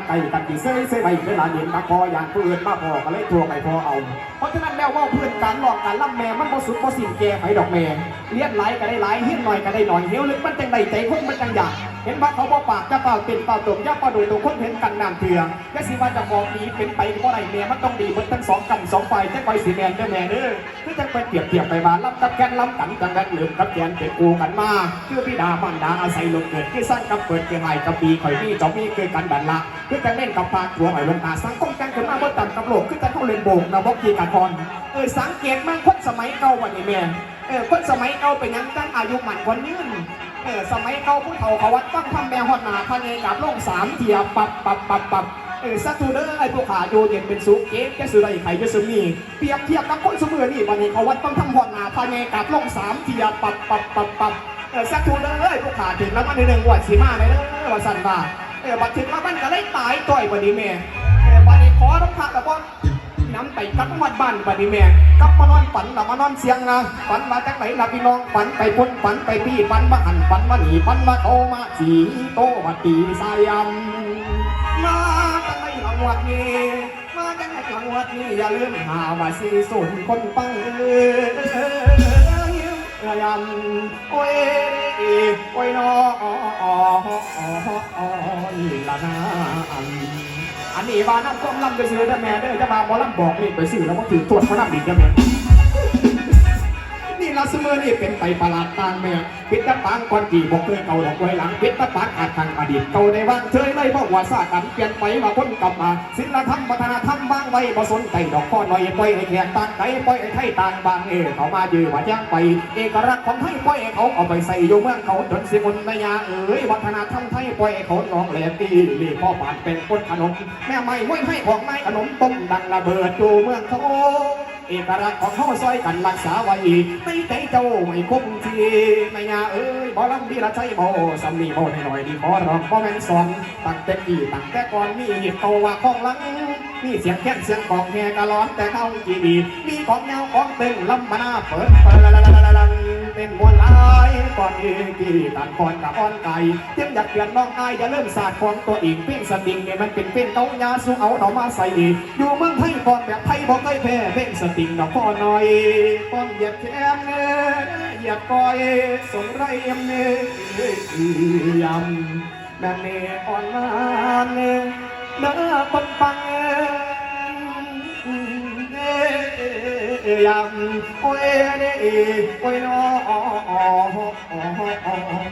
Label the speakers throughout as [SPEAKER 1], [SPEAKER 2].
[SPEAKER 1] านไก่กันกี่เซ่เซ่ใบเวลาเห็นมาพออย่างผู้อื่นมาพอก็เลยทัวไปพอเอา เพราะฉะนั้นแล้วว่าเพื่อนการหลอกการล่ำแม่มันบ่สุดบ่สิ่งแก่ไปดอกแม่เลี้ยนหลก็ได้หลเฮี้ยนหน่อยก็ได้หน่อยเหี้ยวลึกมันจังใดใจคนมันจังอยาก เห็นว่าเขาบ่ปากจะเปล่าเป็นเปล่าตมจะเปล่าโดยตัวคนเห็นกันน้ำเถื่อก็สิว่าจะบอกดีเป็นไปก็ได้แม่มันต้องดีเหมือนทั้งสองกันสองฝ่ายจะคอยสีแมนเด้อแม่เด้อคือจังไปเปรียบเทียบไปว่าล้ำกับแกนล้ำกันกันกันลืมกับแกนเป็นกูกันมาคือพี่ดามันดาอาศัยลมเกิดที่สร้างกับเปิดเกี่ยไห้กับปีข่อยนี่จอมมีคือกันบันละคือจังเล่นกับปากตัวไอ้ลงตาสังคมกันขึ้นมาเมื่อต่ำกับโลกคือจังเข้าเล่นโบกนะบอกกีกันพรเออสังเกตมากคนสมัยเก่าวันนี้แม่เออคนสมัยเก่าเป็นยังตั้งอายุหมันคนยืน เออสมัยเก่าผู้เฒ่าเขาวัดตั้งทำแม่หอดหนาพะเนกับลงสามเทียบปับปับปับปับเออสักทูเด้อไอ้พวกขาโยเย็นเป็นสุกเก๊แกสุไรไข่จะสมีเปรียบเทียบกับคนเสมอนี่วันนี้เขาวัดต้องทำหอดหนาพะเนกับลงสามเทียบปับปับปับปับเออสักทูเด้อไอ้พวกขาถึงแล้วมันในหนึ่งวัดสีมาเลยเด้อว่าสันว่าเออบัดถึงแล้วมันก็เลยตายต่อยวันนี้แม่เออวันนี้ขอต้องพักแล้วก็ น้ำไปกลับวัดบ้านบัดนี้แม่กลับมานอนฝันละมานอนเสียงนะฝันมาจากไหนล่ะพี่น้องฝันไปพ้นฝันไปพี่ฝันมาหันฝันมาหนีฝันมาโตมาสีโตมาตีสายันมาจังไหนหลังวัดนี้มาจังไหนหลังวัดนี้อย่าลืมหามาสีส่วนคนปังเอ้ยยันโอ้ยโอ้ยน้อนี่ละนะอันอั นนี้ว่าน้ำต้มลำไปซื้อเด้อแม่เด้อจะมาบอลำบอกนี่ไปซื้อแล้วก็ถือตรวจเขาลำอีกเด้อแม่ นี่ลาสมอนี่เป็นไปประหลาดต่างแม่ปิดตาปางก่อนกี่บอกเคยเก่าดอกไว้หลังปิดตาปางขาดทางอดีตเก่าในว่างเชยเลยบอกว่าซาตันเปลี่ยนไปว่าคนกลับมาศิลธรรมวัฒนธรรมบ้างไว้บ่สนใจดอกข้อน้อยปล่อยให้แขกต่างไกลปล่อยให้ไทยต่างบางเอเขามายือว่าย่างไป เอกลักษณ์ของไทยปล่อยเขาเอาไปใส่อยู่เมืองเขาจนสิมนนายาเอ๋ยวัฒนธรรมไทยปล่อยเขาร้องแหลมตีลีพ่อปานเป็นคนขนม แม่ไม่ห้วยให้ของไม้ขนมต้มดังระเบิดอยู่เมืองเขา เอกลักษณ์ของเขาซอยกันรักษาไว้ไม่ใจเจ้าไม่คงทีไม่ยาเอ้ยบ่ลำดีละใจบ่สำนีบ่หน่อยดีขอร้องบ่แม่นสอนตั้งแต่กี่ตั้งแต่ก่อนมีโตว่าของหลังมีเสียงแค้นเสียงกองแห่กะร้อนแต่เข้าจีดีมีของเงาของตึงลำมานาเปิดเปิดายก่อนอีกีตันก่อนกับอ่อนไก่เทียมอยากเปลี่ยนน้องอายอย่าเริ่มศาสตร์ของตัวเองเพ่งสติงเนี่ยมันเป็นเป็นเต้ายาสู้เอาเอามาใส่อีกอยู่เมืองไทยก่อนแบบไทยบอกเคยแพ้เพ่งสติงดอกพ่อหน่อยป้อนเหยียบแขนเนื้อเหยียบก้อยสงไรเอ็มเนื้อยำแบบนี้อ่อนมาเนื้อเด้อคนฟังเอ้ ยยำโอ้ยเด้โอ้ยน้อเ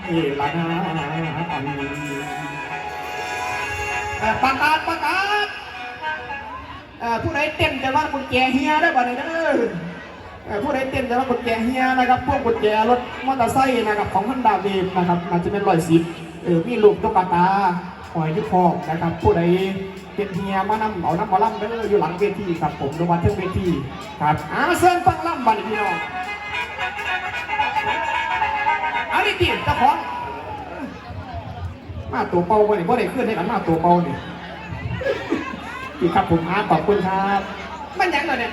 [SPEAKER 1] อละนาประกาศประกาศผู้ใดเต้นจะว่ากุญแจเฮียได้บ่เนี่ยเด้อผู้ใดเต้นจะว่ากุญแจเฮียนะครับพวกกุญแจรถมอเตอร์ไซค์นะครับของฮันดาวีมนะครับอาจจะเป็นร้อยสิบเออมีลูกตุ๊กตาหอยที่คอนะครับผู้ใด เป็นเฮียมานำเอาน้ำมาล่ำเด้ออยู่หลังเวทีครับผมดูมาเทิงเวทีครับอาเซินฟังล่ำบันพี่น้องอาดิจีเจ้าของมาตัวเป่าวันนี้บ่ได้ขึ้นให้กันมาตัวเป่านี่พี่ครับผมอาขอบคุณครับมันยังเหรอเนี่ย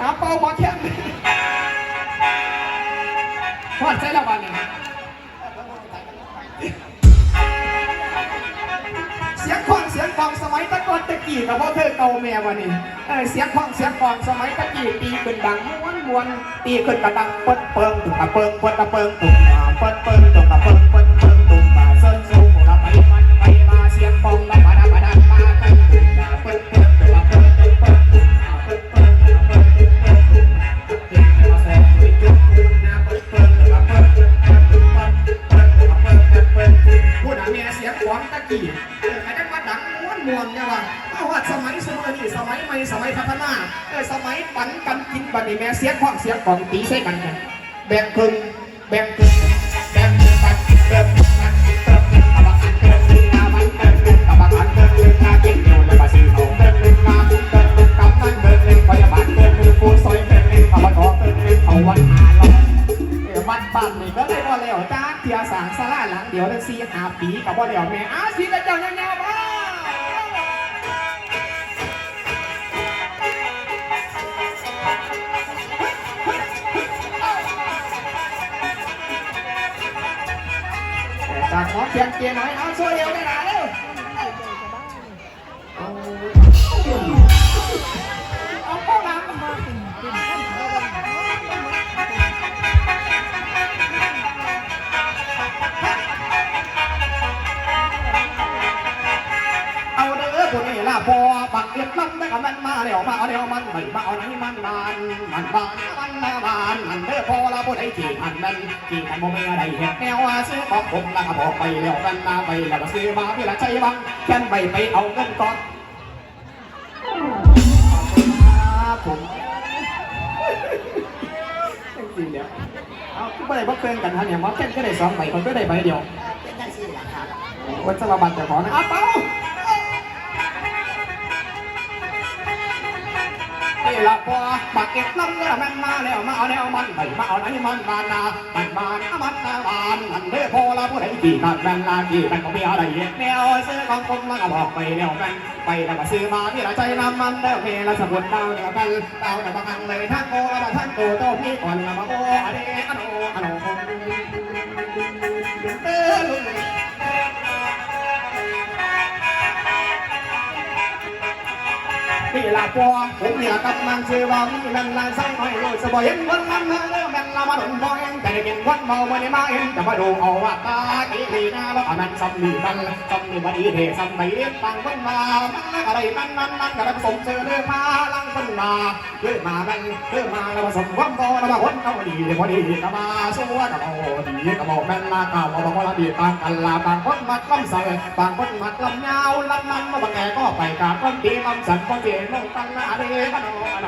[SPEAKER 1] อาเป่าบอเทียมพอดใจละวันนี้เกี้กับพ่อเธอเก่าแม่วันนี้เสียงคองเสียงกองสมัยตะกี้ตีขึ้นดังม้วนม้วนตีขึ้นกระดังเปิดเปิงตุ่มกระเปิงเปิดกระเปิงตุกเปิดเปิงตุ่มกระเปิดเปิง แบ่งครึ่งแบ่งครึ่งแบ่งครึ่งปันเติมปันเติมกระบะอันเติมครึ่งนามันเติมครึ่งกระบะอันเติมครึ่งนาเก่งเดียวเลยมาซื้อเอาเติมครึ่งนาเติมครึ่งกำนันเติมครึ่งพยาบาลเติมครึ่งปูซอยเติมครึ่งขบวนเติมครึ่งเขาวันหาเราเออวัดบ้านนี่ก็เลยว่าแล้วจ้าเทียสางสลาหลังเดี๋ยวเลยสี่หาปีกับว่าแล้วแม่อ้าวสีกระเจ้าเงาๆบ้าจา เพียงเกียร์หน่อยเอาช่วยเร็วได้ไรล เก็บลำได้กับมันมาแล้วมาเอาแล้วมันไม่มาเอาไหนมันบานมันบานมันหน้าบานมันเด้อพอละบ่ได้จีมันนั่นจีมันบ่มีอะไรเห็ดแนวว่าซื้อของผมแล้วก็บอกไปแล้วกันมาไปแล้วก็ซื้อมาเพี่ละใจบังแค่นไปไปเอาเงินก่อนครับผมจริงเนี่ยวเอาคือบ่ได้บ่เกินกันฮะเนี่ยมาแค่นก็ได้สองใบคนก็ได้ใบเดียว
[SPEAKER 2] เป็นจังซี่ล่ะครับ
[SPEAKER 1] วันสลับบัตรแต่ขอนะอ้าวเป้า ละพอปากเก็บล้ำแล้วมันมาแล้วมาเอาแล้วมันไปมาเอาไหนมันมานนามันบานมันนาบานมันเด้อพอละผู้ใดกี่ขาดแบนลากี่กันก็มีอะไรเนี่ยแนวซื้อของคนมันก็บอกไปแล้วกันไปแล้วก็ซื้อมาพี่ละใจน้ำมันแล้วเมละสมุนดาวเนี่ยวกันดาวแต่บางอันเลยทั้งโกแล้วทั้งโกโตพี่ก่อนละมาโออะไร นี่ละพอผมนี่ละกำลังเชื่อว่ามีแม่นลายสังหอยโลดสบายเห็นวันนั้นมาเรื่องแม่นละมาดนบ่เองแต่ได้กินวันเมาไม่ได้มาเองจะมาดูเอาว่าตากีรีนาแล้วอันนั้นซ้ำนี่มันซ้ำนี่มันอีเทซ้ำไปเรียกตังคนมามันอะไรนั่นนั่นนั่นกระสมเจอเรื่องมาลังคนมาเรื่องมามันเรื่องมาแล้วผสมวันบ่แล้วมาคนเอาดีเลยพอดีก็มาสู้ว่ากับเอาดีก็บอกแม่นมาเก่าวบอกว่าดีต่างกันลาบางคนมัดลำใส่บางคนมัดลำยาวลำนั้นมาบางแกก็ไปกราบคนดีลำสันคนเดียนตั้งหน้าเด้อโนโน